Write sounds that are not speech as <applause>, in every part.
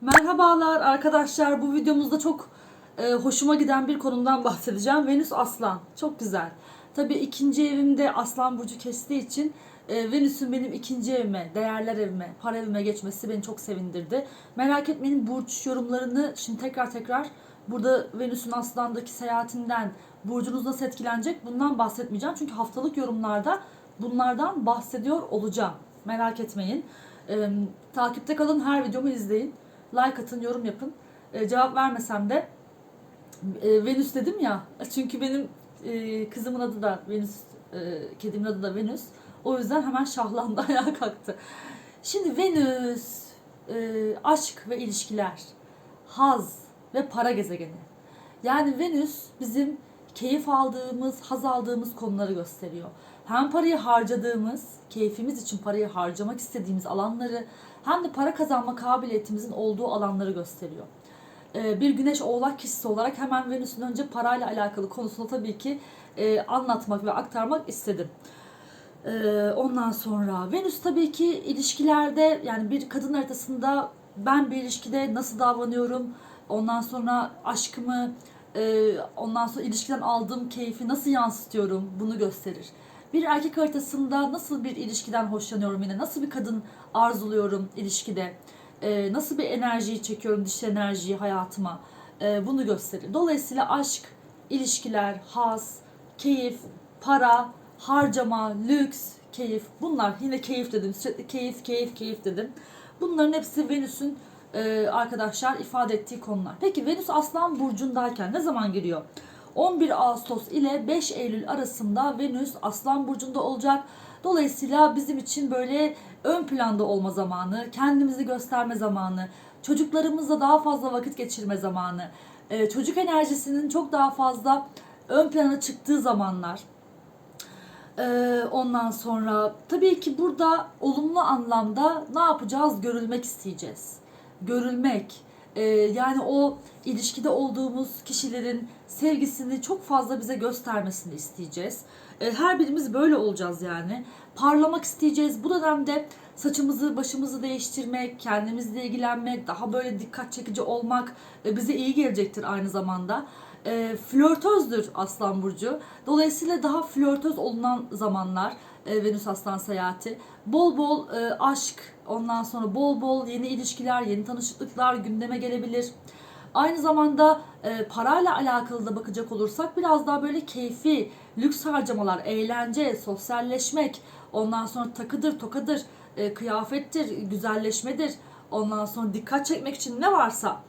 Merhabalar arkadaşlar. Bu videomuzda çok e, hoşuma giden bir konudan <laughs> bahsedeceğim. Venüs Aslan. Çok güzel. Tabii ikinci evimde Aslan Burcu kestiği için e, Venüs'ün benim ikinci evime, değerler evime, para evime geçmesi beni çok sevindirdi. Merak etmeyin burç yorumlarını şimdi tekrar tekrar burada Venüs'ün Aslan'daki seyahatinden burcunuz nasıl etkilenecek bundan bahsetmeyeceğim. Çünkü haftalık yorumlarda bunlardan bahsediyor olacağım. Merak etmeyin. E, takipte kalın, her videomu izleyin. Like atın, yorum yapın. E, cevap vermesem de e, Venüs dedim ya. Çünkü benim e, kızımın adı da Venüs, e, kedimin adı da Venüs. O yüzden hemen şahlandı, <laughs> ayağa kalktı. Şimdi Venüs, e, aşk ve ilişkiler, haz ve para gezegeni. Yani Venüs bizim keyif aldığımız, haz aldığımız konuları gösteriyor. Hem parayı harcadığımız, keyfimiz için parayı harcamak istediğimiz alanları hem de para kazanma kabiliyetimizin olduğu alanları gösteriyor. Ee, Bir güneş oğlak kişisi olarak hemen Venüs'ün önce parayla alakalı konusunu tabii ki e, anlatmak ve aktarmak istedim. Ee, Ondan sonra Venüs tabii ki ilişkilerde yani bir kadın haritasında ben bir ilişkide nasıl davranıyorum, ondan sonra aşkımı, e, ondan sonra ilişkiden aldığım keyfi nasıl yansıtıyorum bunu gösterir. Bir erkek haritasında nasıl bir ilişkiden hoşlanıyorum yine, nasıl bir kadın arzuluyorum ilişkide, e, nasıl bir enerjiyi çekiyorum, dişil enerjiyi hayatıma e, bunu gösterir. Dolayısıyla aşk, ilişkiler, haz, keyif, para, harcama, lüks, keyif bunlar yine keyif dedim keyif keyif keyif dedim. Bunların hepsi Venüs'ün e, arkadaşlar ifade ettiği konular. Peki Venüs Aslan Burcu'ndayken ne zaman giriyor? 11 Ağustos ile 5 Eylül arasında Venüs Aslan Burcu'nda olacak. Dolayısıyla bizim için böyle ön planda olma zamanı, kendimizi gösterme zamanı, çocuklarımızla daha fazla vakit geçirme zamanı, e, çocuk enerjisinin çok daha fazla ön plana çıktığı zamanlar. Ee, ondan sonra tabii ki burada olumlu anlamda ne yapacağız? Görülmek isteyeceğiz. Görülmek. Ee, yani o ilişkide olduğumuz kişilerin sevgisini çok fazla bize göstermesini isteyeceğiz. Ee, her birimiz böyle olacağız yani. Parlamak isteyeceğiz. Bu dönemde saçımızı, başımızı değiştirmek, kendimizle ilgilenmek, daha böyle dikkat çekici olmak e, bize iyi gelecektir aynı zamanda e, flörtözdür Aslan Burcu. Dolayısıyla daha flörtöz olunan zamanlar e, Venüs Aslan seyahati. Bol bol e, aşk, ondan sonra bol bol yeni ilişkiler, yeni tanışıklıklar gündeme gelebilir. Aynı zamanda e, parayla alakalı da bakacak olursak biraz daha böyle keyfi, lüks harcamalar, eğlence, sosyalleşmek, ondan sonra takıdır, tokadır, e, kıyafettir, güzelleşmedir, ondan sonra dikkat çekmek için ne varsa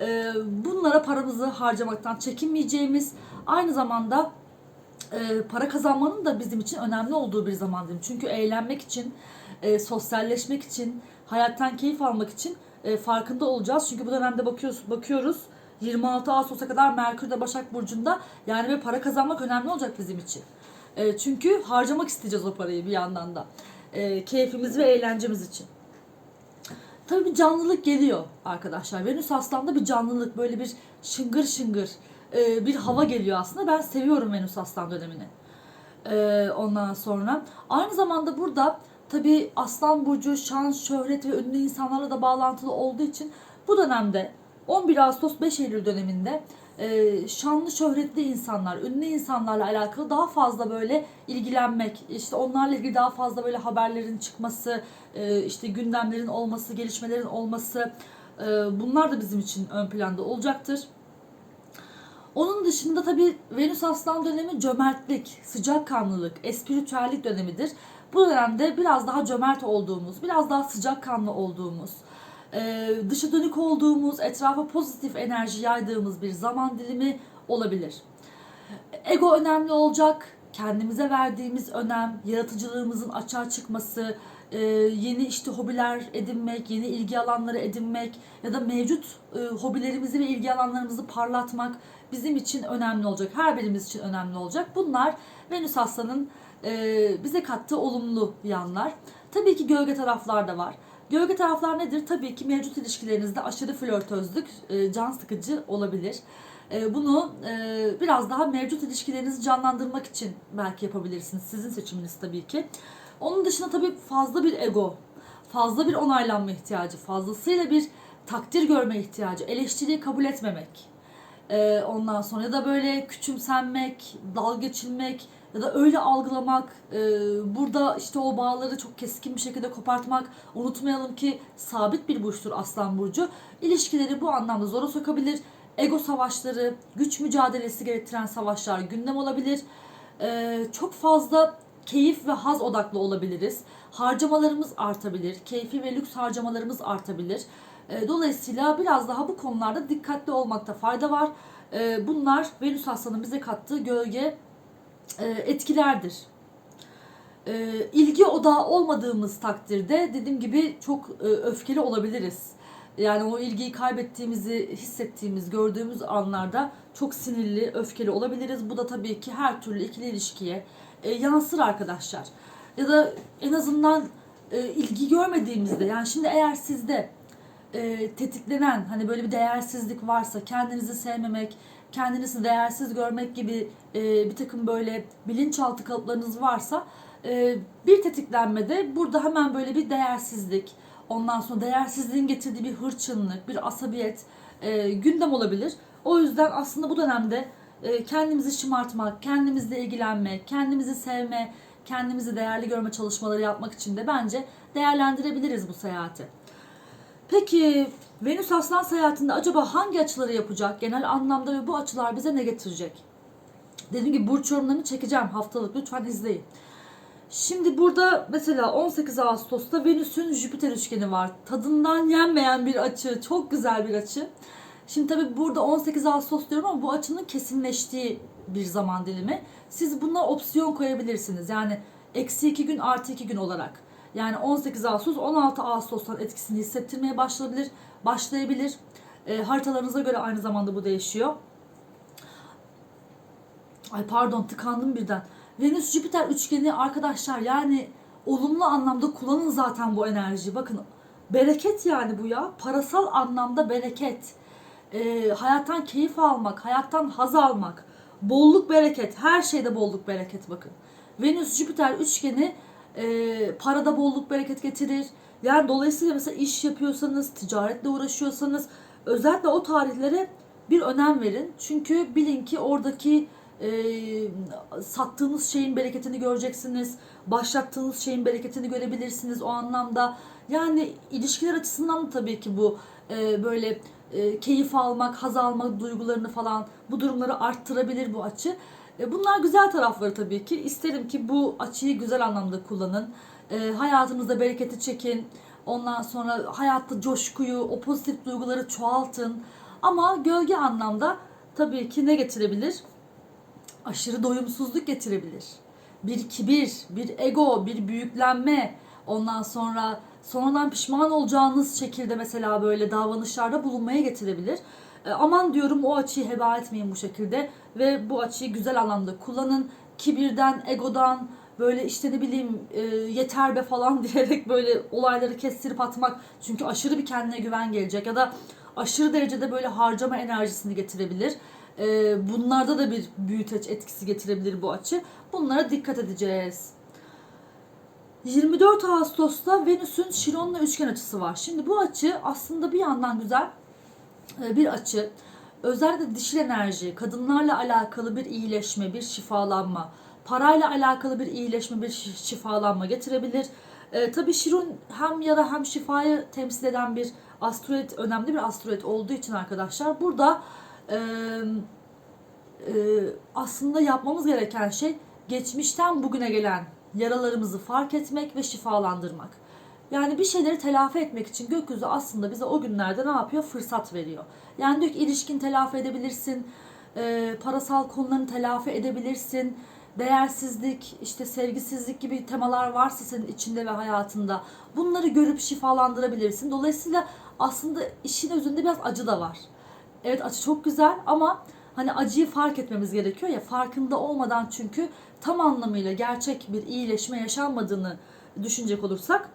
e, bunlara paramızı harcamaktan çekinmeyeceğimiz aynı zamanda e, para kazanmanın da bizim için önemli olduğu bir zaman dilimi. Çünkü eğlenmek için, e, sosyalleşmek için, hayattan keyif almak için e, farkında olacağız. Çünkü bu dönemde bakıyoruz, bakıyoruz 26 Ağustos'a kadar Merkür de Başak Burcu'nda yani ve para kazanmak önemli olacak bizim için. Çünkü harcamak isteyeceğiz o parayı bir yandan da. Keyfimiz ve eğlencemiz için. Tabii bir canlılık geliyor arkadaşlar. Venüs Aslan'da bir canlılık, böyle bir şıngır şıngır e, bir hava geliyor aslında. Ben seviyorum Venüs Aslan dönemini. E, ondan sonra aynı zamanda burada tabii Aslan Burcu şan, şöhret ve ünlü insanlarla da bağlantılı olduğu için bu dönemde 11 Ağustos 5 Eylül döneminde e, şanlı şöhretli insanlar, ünlü insanlarla alakalı daha fazla böyle ilgilenmek, işte onlarla ilgili daha fazla böyle haberlerin çıkması, e, işte gündemlerin olması, gelişmelerin olması e, bunlar da bizim için ön planda olacaktır. Onun dışında tabii Venüs Aslan dönemi cömertlik, sıcakkanlılık, espritüellik dönemidir. Bu dönemde biraz daha cömert olduğumuz, biraz daha sıcakkanlı olduğumuz, e, dışa dönük olduğumuz, etrafa pozitif enerji yaydığımız bir zaman dilimi olabilir. Ego önemli olacak. Kendimize verdiğimiz önem, yaratıcılığımızın açığa çıkması, e, yeni işte hobiler edinmek, yeni ilgi alanları edinmek ya da mevcut e, hobilerimizi ve ilgi alanlarımızı parlatmak bizim için önemli olacak. Her birimiz için önemli olacak. Bunlar Venüs Aslan'ın e, bize kattığı olumlu yanlar. Tabii ki gölge taraflar da var. Gölge taraflar nedir? Tabii ki mevcut ilişkilerinizde aşırı flörtözlük e, can sıkıcı olabilir. E, Bunu e, biraz daha mevcut ilişkilerinizi canlandırmak için belki yapabilirsiniz. Sizin seçiminiz tabii ki. Onun dışında tabii fazla bir ego, fazla bir onaylanma ihtiyacı, fazlasıyla bir takdir görme ihtiyacı, eleştiriyi kabul etmemek. Ee, ondan sonra ya da böyle küçümsenmek, dalga geçilmek ya da öyle algılamak, e, burada işte o bağları çok keskin bir şekilde kopartmak. Unutmayalım ki sabit bir burçtur Aslan Burcu. İlişkileri bu anlamda zora sokabilir. Ego savaşları, güç mücadelesi gerektiren savaşlar gündem olabilir. Ee, çok fazla keyif ve haz odaklı olabiliriz. Harcamalarımız artabilir. Keyfi ve lüks harcamalarımız artabilir. Ee, Dolayısıyla biraz daha bu konularda dikkatli olmakta fayda var. Ee, Bunlar Venüs Aslan'ın bize kattığı gölge e, etkilerdir. Ee, ilgi odağı olmadığımız takdirde dediğim gibi çok e, öfkeli olabiliriz. Yani o ilgiyi kaybettiğimizi hissettiğimiz, gördüğümüz anlarda çok sinirli, öfkeli olabiliriz. Bu da tabii ki her türlü ikili ilişkiye e, yansır arkadaşlar. Ya da en azından e, ilgi görmediğimizde yani şimdi eğer sizde e, tetiklenen hani böyle bir değersizlik varsa kendinizi sevmemek, kendinizi değersiz görmek gibi e, bir takım böyle bilinçaltı kalıplarınız varsa e, bir tetiklenmede burada hemen böyle bir değersizlik, ondan sonra değersizliğin getirdiği bir hırçınlık, bir asabiyet e, gündem olabilir. O yüzden aslında bu dönemde e, kendimizi şımartmak, kendimizle ilgilenmek, kendimizi sevme, kendimizi değerli görme çalışmaları yapmak için de bence değerlendirebiliriz bu seyahati. Peki Venüs Aslan seyahatinde acaba hangi açıları yapacak genel anlamda ve bu açılar bize ne getirecek? Dediğim gibi burç yorumlarını çekeceğim haftalık lütfen izleyin. Şimdi burada mesela 18 Ağustos'ta Venüs'ün Jüpiter üçgeni var. Tadından yenmeyen bir açı, çok güzel bir açı. Şimdi tabii burada 18 Ağustos diyorum ama bu açının kesinleştiği bir zaman dilimi. Siz buna opsiyon koyabilirsiniz. Yani eksi 2 gün artı 2 gün olarak. Yani 18 Ağustos 16 Ağustos'tan etkisini hissettirmeye başlayabilir. başlayabilir. E, haritalarınıza göre aynı zamanda bu değişiyor. Ay pardon tıkandım birden. Venüs Jüpiter üçgeni arkadaşlar yani olumlu anlamda kullanın zaten bu enerjiyi. Bakın bereket yani bu ya. Parasal anlamda bereket. E, hayattan keyif almak, hayattan haz almak. Bolluk bereket. Her şeyde bolluk bereket bakın. Venüs Jüpiter üçgeni e, parada bolluk bereket getirir. Yani dolayısıyla mesela iş yapıyorsanız, ticaretle uğraşıyorsanız özellikle o tarihlere bir önem verin. Çünkü bilin ki oradaki e, sattığınız şeyin bereketini göreceksiniz. Başlattığınız şeyin bereketini görebilirsiniz o anlamda. Yani ilişkiler açısından da tabii ki bu e, böyle e, keyif almak, haz almak duygularını falan bu durumları arttırabilir bu açı. E, bunlar güzel tarafları tabii ki. İsterim ki bu açıyı güzel anlamda kullanın. E, hayatınızda bereketi çekin. Ondan sonra hayatta coşkuyu, o pozitif duyguları çoğaltın. Ama gölge anlamda tabii ki ne getirebilir? Aşırı doyumsuzluk getirebilir. Bir kibir, bir ego, bir büyüklenme. Ondan sonra sonradan pişman olacağınız şekilde mesela böyle davranışlarda bulunmaya getirebilir. E, aman diyorum o açıyı heba etmeyin bu şekilde ve bu açıyı güzel anlamda kullanın. Kibirden, egodan, böyle işte ne bileyim e, yeter be falan <laughs> diyerek böyle olayları kestirip atmak. Çünkü aşırı bir kendine güven gelecek ya da aşırı derecede böyle harcama enerjisini getirebilir. E, bunlarda da bir büyüteç etkisi getirebilir bu açı. Bunlara dikkat edeceğiz. 24 Ağustos'ta Venüs'ün Şiron'la üçgen açısı var. Şimdi bu açı aslında bir yandan güzel bir açı. Özellikle dişil enerji, kadınlarla alakalı bir iyileşme, bir şifalanma, parayla alakalı bir iyileşme, bir şi- şifalanma getirebilir. E, tabii Şiron hem yara hem şifayı temsil eden bir astrolojik, önemli bir astrolojik olduğu için arkadaşlar burada e, e, aslında yapmamız gereken şey geçmişten bugüne gelen yaralarımızı fark etmek ve şifalandırmak. Yani bir şeyleri telafi etmek için gökyüzü aslında bize o günlerde ne yapıyor? Fırsat veriyor. Yani diyor ki ilişkin telafi edebilirsin, e, parasal konularını telafi edebilirsin, değersizlik, işte sevgisizlik gibi temalar varsa senin içinde ve hayatında bunları görüp şifalandırabilirsin. Dolayısıyla aslında işin özünde biraz acı da var. Evet acı çok güzel ama hani acıyı fark etmemiz gerekiyor ya farkında olmadan çünkü tam anlamıyla gerçek bir iyileşme yaşanmadığını düşünecek olursak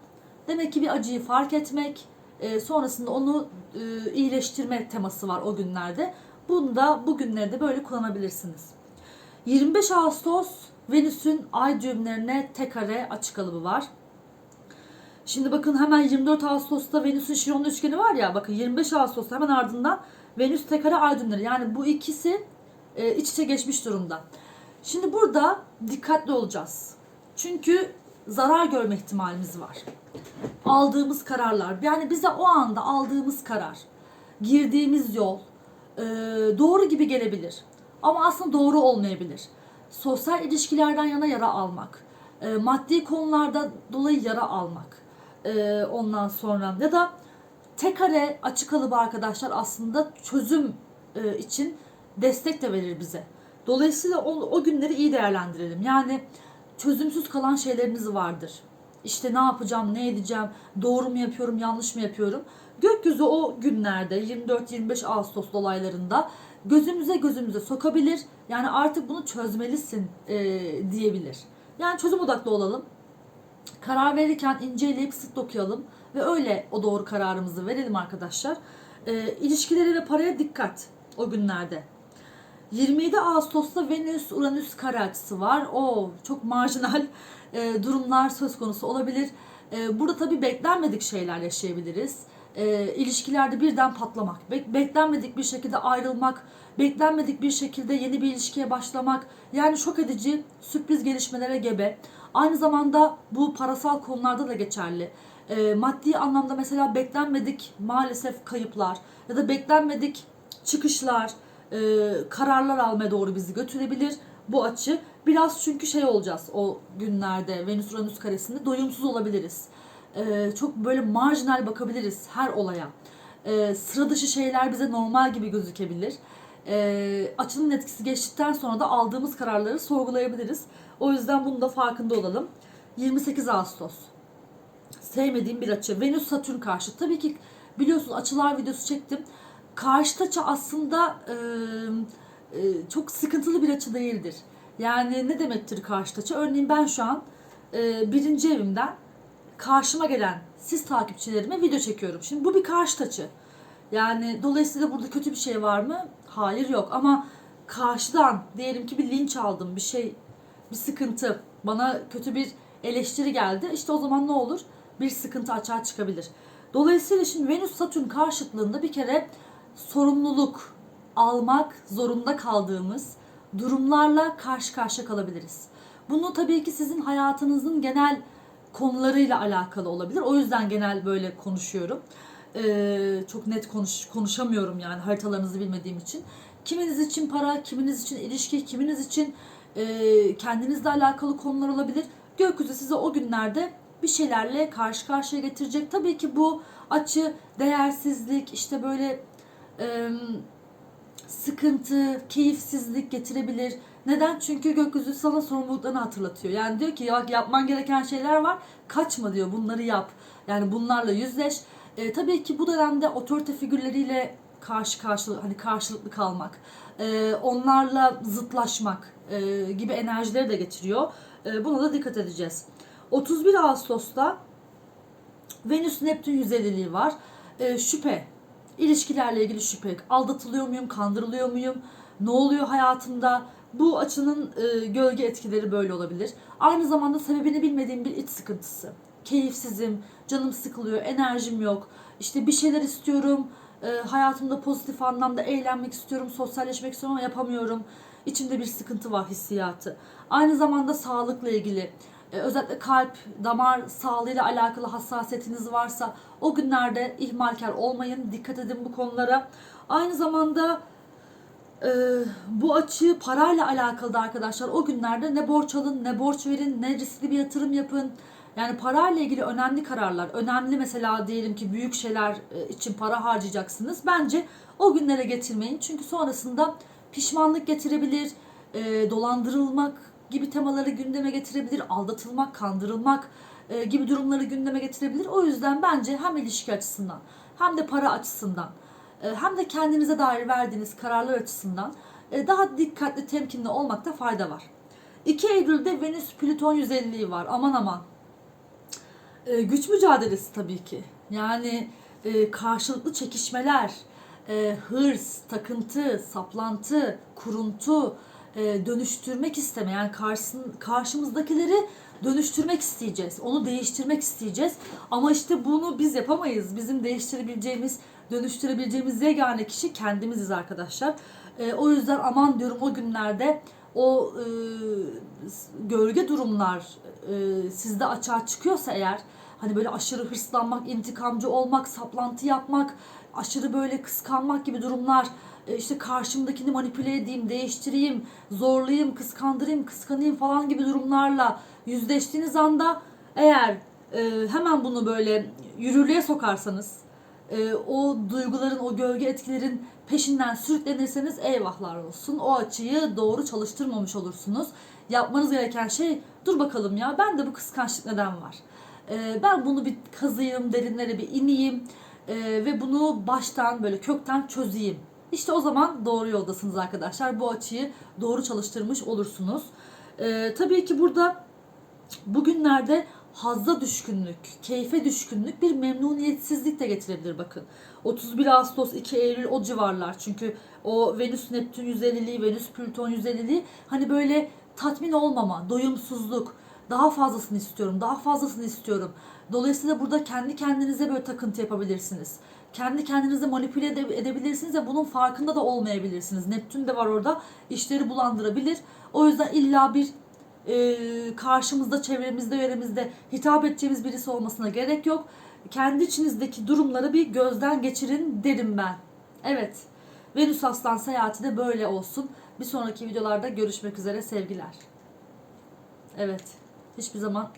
demek ki bir acıyı fark etmek e, sonrasında onu e, iyileştirme teması var o günlerde. Bunu da bugünlerde böyle kullanabilirsiniz. 25 Ağustos Venüs'ün ay düğümlerine tek kare açık kalıbı var. Şimdi bakın hemen 24 Ağustos'ta Venüs'ün Şiron'da üçgeni var ya bakın 25 Ağustos'ta hemen ardından Venüs tekare ay düğümleri. Yani bu ikisi e, iç içe geçmiş durumda. Şimdi burada dikkatli olacağız. Çünkü zarar görme ihtimalimiz var. Aldığımız kararlar yani bize o anda aldığımız karar, girdiğimiz yol e, doğru gibi gelebilir. Ama aslında doğru olmayabilir. Sosyal ilişkilerden yana yara almak, e, maddi konularda dolayı yara almak, e, ondan sonra ya da tek kare açık kalıbı arkadaşlar aslında çözüm e, için destek de verir bize. Dolayısıyla o, o günleri iyi değerlendirelim. Yani çözümsüz kalan şeyleriniz vardır. İşte ne yapacağım, ne edeceğim, doğru mu yapıyorum, yanlış mı yapıyorum? Gökyüzü o günlerde 24-25 Ağustos dolaylarında gözümüze gözümüze sokabilir. Yani artık bunu çözmelisin e, diyebilir. Yani çözüm odaklı olalım. Karar verirken inceleyip sık okuyalım ve öyle o doğru kararımızı verelim arkadaşlar. E, ilişkileri ve paraya dikkat o günlerde. 27 Ağustos'ta Venüs Uranüs kare açısı var. O çok marjinal e, durumlar söz konusu olabilir. E, burada tabii beklenmedik şeyler yaşayabiliriz. E, ilişkilerde birden patlamak, bek- beklenmedik bir şekilde ayrılmak, beklenmedik bir şekilde yeni bir ilişkiye başlamak. Yani şok edici sürpriz gelişmelere gebe. Aynı zamanda bu parasal konularda da geçerli. E, maddi anlamda mesela beklenmedik maalesef kayıplar ya da beklenmedik çıkışlar, e, kararlar almaya doğru bizi götürebilir bu açı. Biraz çünkü şey olacağız o günlerde Venüs Uranüs karesinde doyumsuz olabiliriz. E, çok böyle marjinal bakabiliriz her olaya. E, sıra dışı şeyler bize normal gibi gözükebilir. E, açının etkisi geçtikten sonra da aldığımız kararları sorgulayabiliriz. O yüzden bunun da farkında olalım. 28 Ağustos sevmediğim bir açı. Venüs Satürn karşı. Tabii ki biliyorsunuz açılar videosu çektim. Karşı açı aslında e, e, çok sıkıntılı bir açı değildir. Yani ne demektir karşı açı? Örneğin ben şu an e, birinci evimden karşıma gelen siz takipçilerime video çekiyorum. Şimdi bu bir karşı açı. Yani dolayısıyla burada kötü bir şey var mı? Hayır yok ama karşıdan diyelim ki bir linç aldım bir şey bir sıkıntı bana kötü bir eleştiri geldi. İşte o zaman ne olur? Bir sıkıntı açığa çıkabilir. Dolayısıyla şimdi Venüs Satürn karşıtlığında bir kere sorumluluk almak zorunda kaldığımız durumlarla karşı karşıya kalabiliriz. Bunu tabii ki sizin hayatınızın genel konularıyla alakalı olabilir. O yüzden genel böyle konuşuyorum. Ee, çok net konuş, konuşamıyorum yani haritalarınızı bilmediğim için. Kiminiz için para, kiminiz için ilişki, kiminiz için e, kendinizle alakalı konular olabilir. Gökyüzü size o günlerde bir şeylerle karşı karşıya getirecek. Tabii ki bu açı, değersizlik, işte böyle sıkıntı, keyifsizlik getirebilir. Neden? Çünkü gökyüzü sana sorumluluklarını hatırlatıyor. Yani diyor ki bak yapman gereken şeyler var. Kaçma diyor. Bunları yap. Yani bunlarla yüzleş. E, tabii ki bu dönemde otorite figürleriyle karşı karşı hani karşılıklı kalmak, e, onlarla zıtlaşmak e, gibi enerjileri de getiriyor. E, buna da dikkat edeceğiz. 31 Ağustos'ta Venüs Neptün 150'liği var. E, şüphe, ilişkilerle ilgili şüphe. Aldatılıyor muyum, kandırılıyor muyum? Ne oluyor hayatımda? Bu açının e, gölge etkileri böyle olabilir. Aynı zamanda sebebini bilmediğim bir iç sıkıntısı. Keyifsizim, canım sıkılıyor, enerjim yok. İşte bir şeyler istiyorum, e, hayatımda pozitif anlamda eğlenmek istiyorum, sosyalleşmek istiyorum ama yapamıyorum. İçimde bir sıkıntı var hissiyatı. Aynı zamanda sağlıkla ilgili e, özellikle kalp, damar sağlığıyla alakalı hassasiyetiniz varsa o günlerde ihmalkar olmayın. Dikkat edin bu konulara. Aynı zamanda e, bu açı parayla alakalı da arkadaşlar o günlerde ne borç alın, ne borç verin, ne riskli bir yatırım yapın. Yani parayla ilgili önemli kararlar, önemli mesela diyelim ki büyük şeyler e, için para harcayacaksınız. Bence o günlere getirmeyin. Çünkü sonrasında pişmanlık getirebilir, e, dolandırılmak gibi temaları gündeme getirebilir, aldatılmak, kandırılmak e, gibi durumları gündeme getirebilir. O yüzden bence hem ilişki açısından hem de para açısından e, hem de kendinize dair verdiğiniz kararlar açısından e, daha dikkatli, temkinli olmakta fayda var. 2 Eylül'de Venüs Plüton 150'liği var. Aman aman. E, güç mücadelesi tabii ki. Yani e, karşılıklı çekişmeler, e, hırs, takıntı, saplantı, kuruntu, e, dönüştürmek isteme. Yani karşısın, karşımızdakileri dönüştürmek isteyeceğiz. Onu değiştirmek isteyeceğiz. Ama işte bunu biz yapamayız. Bizim değiştirebileceğimiz, dönüştürebileceğimiz yegane kişi kendimiziz arkadaşlar. Ee, o yüzden aman diyorum o günlerde o e, gölge durumlar e, sizde açığa çıkıyorsa eğer hani böyle aşırı hırslanmak, intikamcı olmak, saplantı yapmak, aşırı böyle kıskanmak gibi durumlar e, işte karşımdakini manipüle edeyim, değiştireyim, zorlayayım, kıskandırayım, kıskanayım falan gibi durumlarla yüzleştiğiniz anda eğer e, hemen bunu böyle yürürlüğe sokarsanız e, o duyguların, o gölge etkilerin peşinden sürüklenirseniz eyvahlar olsun. O açıyı doğru çalıştırmamış olursunuz. Yapmanız gereken şey dur bakalım ya ben de bu kıskançlık neden var? E, ben bunu bir kazıyım, derinlere bir ineyim e, ve bunu baştan böyle kökten çözeyim. İşte o zaman doğru yoldasınız arkadaşlar. Bu açıyı doğru çalıştırmış olursunuz. E, tabii ki burada bugünlerde hazza düşkünlük, keyfe düşkünlük bir memnuniyetsizlik de getirebilir bakın. 31 Ağustos 2 Eylül o civarlar çünkü o Venüs Neptün 150'liği, Venüs Plüton 150'liği hani böyle tatmin olmama, doyumsuzluk, daha fazlasını istiyorum, daha fazlasını istiyorum. Dolayısıyla burada kendi kendinize böyle takıntı yapabilirsiniz. Kendi kendinizi manipüle ede- edebilirsiniz ve bunun farkında da olmayabilirsiniz. Neptün de var orada, işleri bulandırabilir. O yüzden illa bir e, karşımızda, çevremizde, yöremizde hitap edeceğimiz birisi olmasına gerek yok. Kendi içinizdeki durumları bir gözden geçirin derim ben. Evet. Venüs Aslan seyahati de böyle olsun. Bir sonraki videolarda görüşmek üzere sevgiler. Evet. Hiçbir zaman